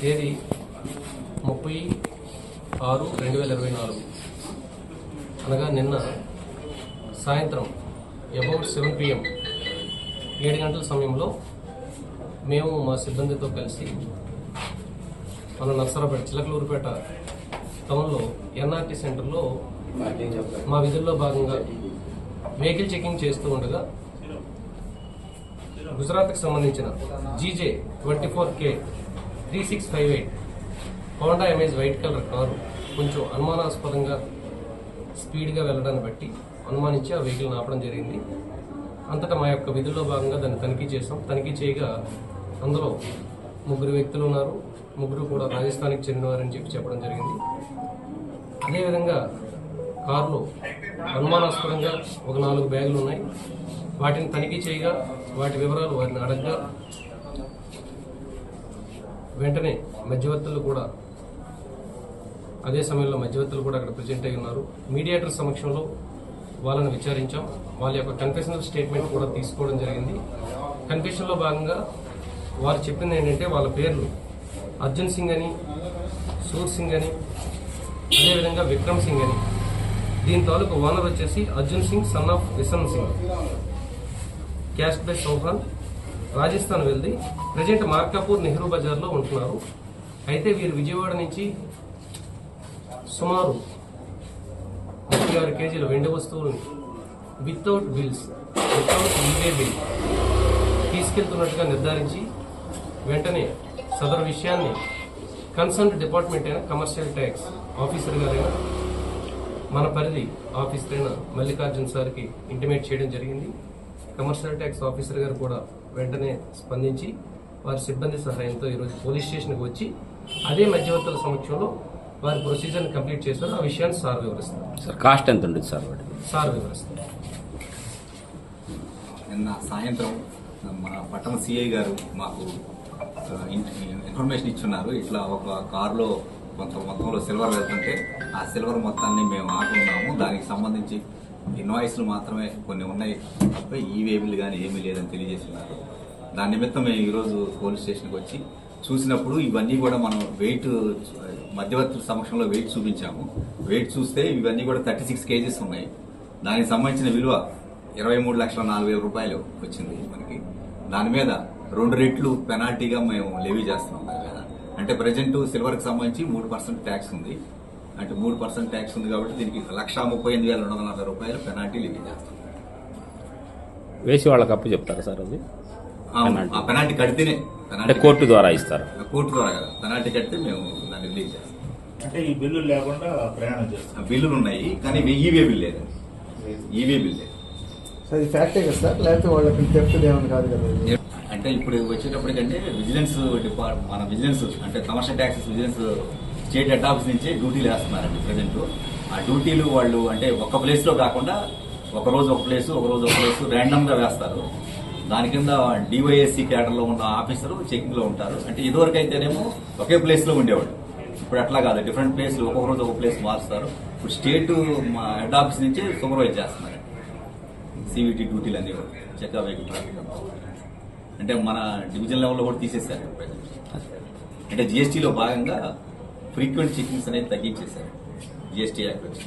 తేదీ ముప్పై ఆరు రెండు వేల ఇరవై నాలుగు. అనగా నిన్న సాయంత్రం అబౌట్ సెవెన్ పిఎం ఏడు గంటల సమయంలో మేము మా సిబ్బందితో కలిసి మన నర్సరాపేట చిలకలూరుపేట టౌన్లో ఎన్ఆర్టీ సెంటర్లో మా విధుల్లో భాగంగా వెహికల్ చెకింగ్ చేస్తూ ఉండగా గుజరాత్కి సంబంధించిన GJ twenty four K three six five eight Honda Amaze white colour car కొంచెం అనుమానాస్పదంగా స్పీడ్గా వెళ్ళడాన్ని బట్టి అనుమానించి ఆ వెహికల్ని ఆపడం జరిగింది. అంతటా మా యొక్క విధుల్లో భాగంగా దాన్ని తనిఖీ చేసాం తనిఖీ చేయగా అందులో ముగ్గురు వ్యక్తులు ఉన్నారు. ముగ్గురు కూడా రాజస్థాన్కి చెందినవారని చెప్పి చెప్పడం జరిగింది. అదేవిధంగా కారులో అనుమానాస్పదంగా ఒక నాలుగు బ్యాగులు ఉన్నాయి. వాటిని తనిఖీ చేయగా వాటి వివరాలు వారిని అడగగా వెంటనే మధ్యవర్తులు కూడా అదే సమయంలో మధ్యవర్తులు కూడా అక్కడ ప్రజెంట్ అయి ఉన్నారు. మీడియేటర్ సమక్షంలో వాళ్ళని విచారించాం. వాళ్ళ యొక్క కన్ఫెషనల్ స్టేట్మెంట్ కూడా తీసుకోవడం జరిగింది. కన్ఫెషన్లో భాగంగా వారు చెప్పింది ఏంటంటే వాళ్ళ పేర్లు అర్జున్ సింగ్ అని సూర్ సింగ్ అని అదేవిధంగా విక్రమ్ సింగ్ అని. దీని తాలూకు ఓనర్ వచ్చేసి Arjun Singh son of Vishan Singh. Caste by Chauhan Rajasthan వెళ్ళి ప్రజెంట్ మార్కాపూర్ నెహ్రూ బజార్లో ఉంటున్నారు. అయితే వీరు విజయవాడ నుంచి సుమారు ముప్పై ఆరు కేజీల వెండి వస్తువులను without bills without e-way bill తీసుకెళ్తున్నట్టుగా నిర్ధారించి వెంటనే సదరు విషయాన్ని కన్సర్న్ డిపార్ట్మెంట్ అయిన కమర్షియల్ ట్యాక్స్ ఆఫీసర్ గారైనా మన పరిధి ఆఫీసర్ అయిన మల్లికార్జున్ సార్కి ఇంటిమేట్ చేయడం జరిగింది. కమర్షియల్ ట్యాక్స్ ఆఫీసర్ గారు కూడా వెంటనే స్పందించి వారి సిబ్బంది సహాయంతో ఈరోజు పోలీస్ స్టేషన్కి వచ్చి అదే మధ్యవర్తుల సమక్షంలో వారి ప్రొసీజర్ని కంప్లీట్ చేశారు ఆ విషయాన్ని సార్ వివరిస్తారు. సార్ కాస్ట్ ఎంత ఉంటుంది సార్ వాటికి సార్ వివరిస్తారు. నిన్న సాయంత్రం మన పట్టణ సిఐ గారు మాకు ఇన్ఫర్మేషన్ ఇచ్చున్నారు. ఇట్లా ఒక కారులో కొంత మొత్తంలో సిల్వర్ వెళ్తుంటే ఆ సిల్వర్ మొత్తాన్ని మేము ఆకున్నాము దానికి సంబంధించి ఇన్వాయిస్లు మాత్రమే కొన్ని ఉన్నాయి తప్ప ఈ వేబుల్ కానీ ఏమీ లేదని తెలియజేస్తున్నారు. దాని నిమిత్తం మేము ఈరోజు పోలీస్ స్టేషన్కి వచ్చి చూసినప్పుడు ఇవన్నీ కూడా మనం వెయిట్ మధ్యవర్తుల సమక్షంలో వెయిట్ చూపించాము. వెయిట్ చూస్తే ఇవన్నీ కూడా థర్టీ సిక్స్ కేజీస్ ఉన్నాయి. దానికి సంబంధించిన విలువ ఇరవై మూడు లక్షల నాలుగు వేల రూపాయలు వచ్చింది మనకి. దాని మీద రెండు రెట్లు పెనాల్టీగా మేము లెవీ చేస్తున్నాం దాని మీద అంటే ప్రజెంట్ సిల్వర్కి సంబంధించి మూడు పర్సెంట్ ట్యాక్స్ ఉంది. అంటే మూడు పర్సెంట్ ట్యాక్స్ ఉంది కాబట్టి దీనికి లక్షా ముప్పై ఎనిమిది వేల రెండు వందల నలభై రూపాయలు పెనాల్టీ లెవీ చేస్తున్నాం. వేసి వాళ్ళకి అప్పు చెప్తారా సార్ అది? పెనాల్టీ కడితేనే అంటే కోర్టు ద్వారా ఇస్తారు. కోర్టు ద్వారా కదా. పెనాల్టీ కడితే మేము దాన్ని రిలీజ్ చేస్తాం. అంటే ఈ బిల్లు లేకుండా ప్రయాణం చేస్తాం ఆ బిల్లులు ఉన్నాయి కానీ ఈవే బిల్ లేదు ఈవే బిల్ లేదు సార్ ఇది ఫ్యాక్టే కదా సార్? లేకపోతే వాళ్ళకి థెఫ్ట్ ఏమైనా కాదు కదా? అంటే ఇప్పుడు వచ్చేటప్పటికంటే విజిలెన్స్ డిపార్ట్ మన విజిలెన్స్ అంటే commercial taxes vigilance state head office నుంచి డ్యూటీలు వేస్తున్నారండి ప్రజెంట్. ఆ డ్యూటీలు వాళ్ళు అంటే ఒక ప్లేస్లో కాకుండా ఒక రోజు ఒక ప్లేస్ ఒక రోజు ఒక ప్లేస్ ర్యాండమ్గా వేస్తారు. దాని కింద డివైఎస్సి క్యాడర్లో ఉన్న ఆఫీసర్ చెకింగ్లో ఉంటారు. అంటే ఇదివరకు అయితేనేమో ఒకే ప్లేస్లో ఉండేవాడు ఇప్పుడు అట్లా కాదు. డిఫరెంట్ ప్లేస్లు ఒక్కొక్క రోజు ఒక ప్లేస్ మారుస్తారు. ఇప్పుడు స్టేట్ మా హెడ్ ఆఫీస్ నుంచి సూపర్వైజ్ చేస్తున్నారు. సివిటి డ్యూటీలు అన్ని కూడా. చెక్ వెహికల్ ట్రాఫిక్ అంటే మన డివిజన్ లెవెల్లో కూడా తీసేశారు అంటే జిఎస్టీలో భాగంగా ఫ్రీక్వెంట్ చెకింగ్స్ అనేది తగ్గించేశారు. జిఎస్టీ యాక్ట్ వచ్చి.